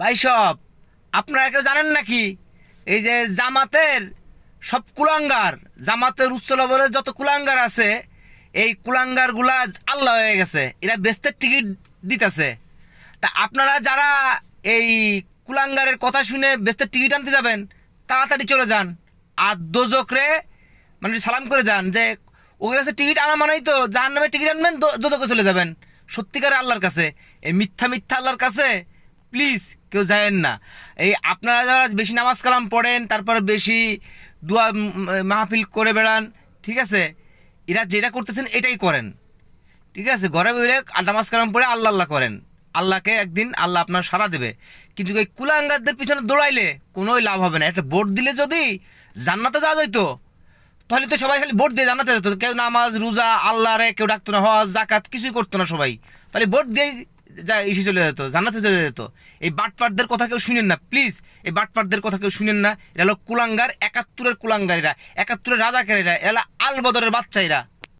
ভাই সব, আপনারা কেউ জানেন নাকি? এই যে জামাতের সব কুলাঙ্গার, জামাতের উচ্চ লেভেলের যত কুলাঙ্গার আছে, এই কুলাঙ্গারগুলা আল্লাহ হয়ে গেছে, এরা বেস্তের টিকিট দিতেছে। তা আপনারা যারা এই কুলাঙ্গারের কথা শুনে বেস্তের টিকিট আনতে যাবেন, তাড়াতাড়ি চলে যান। আর দোজকরে মানে সালাম করে যান যে, ওর কাছে টিকিট আনা মানেই তো যার নামে টিকিট আনবেন দোজকে চলে যাবেন। সত্যিকার আল্লাহর কাছে, এই মিথ্যা মিথ্যা আল্লাহর কাছে প্লিজ কেউ যায়েন না। এই আপনারা যারা বেশি নামাজ কালাম পড়েন, তারপরে বেশি দোয়া মাহফিল করে বেড়ান, ঠিক আছে? এরা যেটা করতেছেন এটাই করেন। ঠিক আছে? ঘরে বইলে নামাজ কালাম পড়ে আল্লাহ আল্লাহ করেন। আল্লাহকে একদিন আল্লাহ আপনার সাড়া দেবে। কিন্তু এই কুলাঙ্গারদের পিছনে দৌড়াইলে কোনোই লাভ হবে না। একটা ভোট দিলে যদি জান্নাতে যাওয়া যাইতো, তাহলে তো সবাই খালি ভোট দিয়ে জানাতে যেত। কেউ নামাজ, রোজা আল্লাহ রে কেউ ডাকতো না, হজ জাকাত কিছুই করতো না সবাই। তাহলে ভোট দিয়েই যা এসে চলে যেত জানাতে চলে যেত। এই বাটপাটদের কথা কেউ শুনেন না প্লিজ এই বাটপাটদের কথা কেউ শুনেন না। এরা হলো কুলাঙ্গার, একাত্তরের কুলাঙ্গার এরা একাত্তরের রাজাকার এরা এরা আল বদরের বাচ্চা এরা